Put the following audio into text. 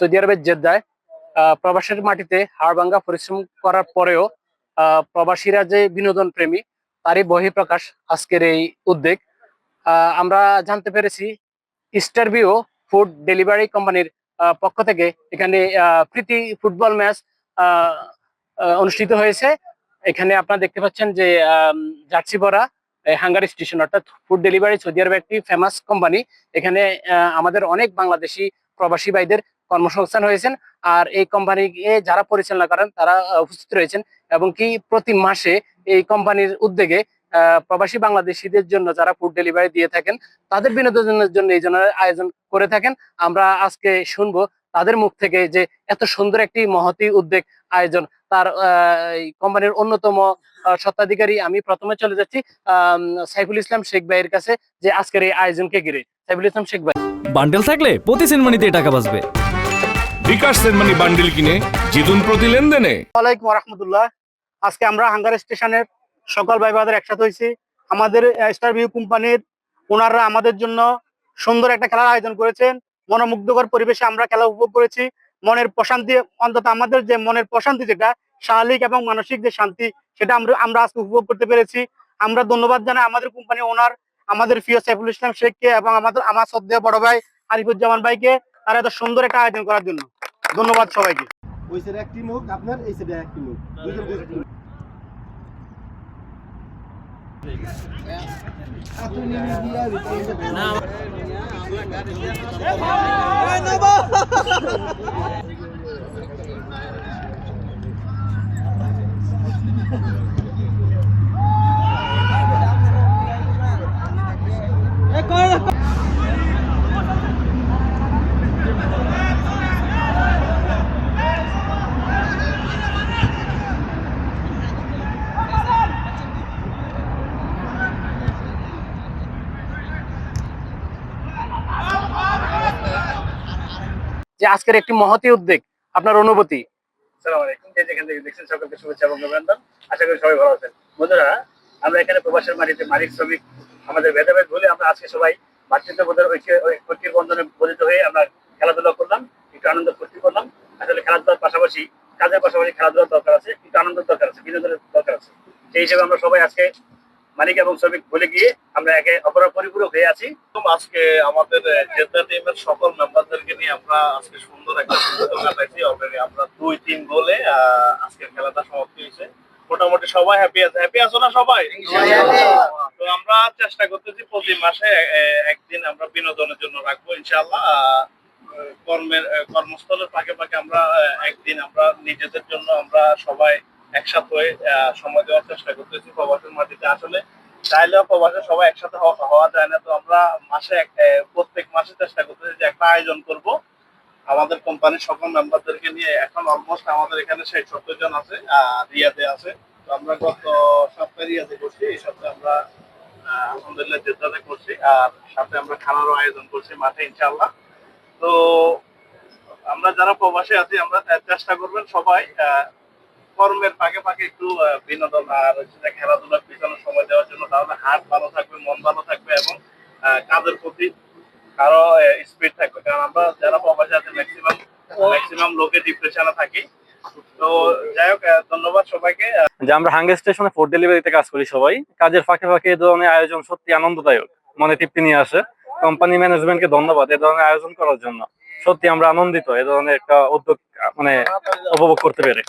Saudi আরবের জেদ্দায় প্রবাসের মাটিতে হাড়ভাঙ্গা পরিশ্রম করার পরেও প্রবাসীরা যে বিনোদন প্রেমী, তারই বহিঃপ্রকাশ আজকের এই উদ্যোগ আমরা জানতে পেরেছি স্টারভিও ফুড ডেলিভারি কোম্পানির পক্ষ থেকে এখানে প্রীতি ফুটবল ম্যাচ অনুষ্ঠিত হয়েছে। এখানে আপনারা দেখতে পাচ্ছেন যে জার্সি ভরা হাঙ্গারি স্টেশন, অর্থাৎ ফুড ডেলিভারি সৌদি আরবের একটি ফেমাস কোম্পানি এখানে আমাদের অনেক বাংলাদেশি প্রবাসী ভাইদের কর্মসংস্থান হয়েছেন আর এই কোম্পানি যারা পরিচালনা করেন তারা উপস্থিত রয়েছেন এবং কি প্রতি মাসে এই কোম্পানির উদ্যোগে প্রবাসী বাংলাদেশিদের জন্য যারা ফুড ডেলিভারি দিয়ে থাকেন, তাদের বিনোদনের জন্য এই ধরনের আয়োজন করে থাকেন। আমরা আজকে শুনব তাদের মুখ থেকে যে এত সুন্দর একটি মহতি উদ্যোগ আয়োজন। তার কোম্পানির অন্যতম স্বত্বাধিকারী আমি প্রথমে চলে যাচ্ছি সাইফুল ইসলাম শেখ ভাইয়ের কাছে যে আজকের এই আয়োজনকে ঘিরে। সাইফুল ইসলাম শেখ ভাই। বান্ডেল থাকলে প্রতি সেনমানিতে টাকা বাঁচবে। বিকাশ সেনমানি বান্ডিল কিনে জিতুন প্রতি লেনদেনে। ওয়ালাইকুম রহমতুল্লাহ আজকে আমরা হাঙ্গার স্টেশনের সকল ভাই একসাথে হয়েছি। আমাদের স্টার ভিউ কোম্পানির ওনাররা আমাদের জন্য সুন্দর একটা খেলার আয়োজন করেছেন। মনোমুগ্ধকর পরিবেশে আমরা খেলা উপভোগ করেছি। মনের প্রশান্তি, অন্তত আমাদের যে মনের প্রশান্তি যেটা, শারীরিক এবং মানসিক যে শান্তি, সেটা আমরা আমরা আজকে উপভোগ করতে পেরেছি। আমরা ধন্যবাদ জানাই আমাদের কোম্পানি ওনার, আমাদের প্রিয় সাইফুল ইসলাম শেখকে এবং আমাদের, আমার শ্রদ্ধেয় বড় ভাই আরিফুজ্জামান ভাইকে। তারা এত সুন্দর একটা আয়োজন করার জন্য। ধন্যবাদ সবাইকে। ওই সাইডে একটি মুখ আপনার এই সাইডে এক টিম হোক দুজন দুজন team। যে আজকের একটি মহতি উদ্যোগ, আপনার অনুভূতি? আমাদের ভেদাভেদ আমরা আজকে সবাই বন্ধনে বলিত হয়ে আমরা খেলাধুলা করলাম, একটু আনন্দ ফুর্তি করলাম। আসলে খেলাধুলার পাশাপাশি, কাজের পাশাপাশি দরকার আছে, একটু আনন্দের দরকার আছে, বিনোদনের দরকার আছে। সেই হিসেবে আমরা সবাই আজকে মালিক এবং শ্রমিক ভুলে গিয়ে আমরা একে অপরের পরিপূরক হয়ে আছি। আজকে আমাদের জেদ্দা টিমের সকল মেম্বারদেরকে নিয়ে আমরা আজকে সুন্দর একটা কাটাইছি অলরেডি আমরা দুই তিন গোলে আজকের খেলাটা সমাপ্তি হয়েছে। মোটামুটি সবাই হ্যাপি আছে। হ্যাপি আছো না সবাই? তো আমরা চেষ্টা করতেছি প্রতি মাসে একদিন আমরা বিনোদনের জন্য রাখব ইনশাআল্লাহ। আহ, কর্মের কর্মস্থলের পাকে পাকে আমরা একদিন আমরা নিজেদের জন্য আমরা সবাই একসাথে হয়ে সময় দেওয়ার চেষ্টা করতেছি প্রবাসের মাটিতে। আসলে চাইলেও প্রবাসে সবাই একসাথে হওয়া যায় না, তো আমরা মাসে প্রত্যেক মাসে চেষ্টা করতেছি যে একটা আয়োজন করব। আমাদের কোম্পানির সকল মেম্বারদেরকে নিয়ে এখন অলমোস্ট আমাদের এখানে ষাট সত্তর জন আছে রিয়াদে আছে। তো আমরা গত সপ্তাহে রিয়াদে করছি, এই সপ্তাহে আমরা আলহামদুলিল্লাহ জেদ্দাতে করছি, আর সাথে আমরা খানারও আয়োজন করছি মাঠে ইনশাল্লাহ তো আমরা যারা প্রবাসে আছি, আমরা চেষ্টা করবেন সবাই কর্মের ফাঁকে ফাঁকে একটু বিনোদন আর যে খেলাধুলার পিছনে সময় দেওয়ার জন্য তাহলে হাত ভালো থাকবে, মন ভালো থাকবে এবং কাজের প্রতি আরও স্পিড থাকবে। কারণ আমরা যারা প্রবাসে আছে ম্যাক্সিমাম ম্যাক্সিমাম লোকে ডিপ্রেশনে থাকি। তো ধন্যবাদ সবাইকে। ফুড ডেলিভারিতে কাজ করি সবাই, কাজের ফাঁকে ফাঁকে ধরনের আয়োজন সত্যি আনন্দদায়ক, মনে তৃপ্তি নিয়ে আসে। কোম্পানি ধন্যবাদ এই ধরনের আয়োজন করার জন্য। সত্যি আমরা আনন্দিত এই ধরনের একটা উদ্যোগ মানে উপভোগ করতে পেরে।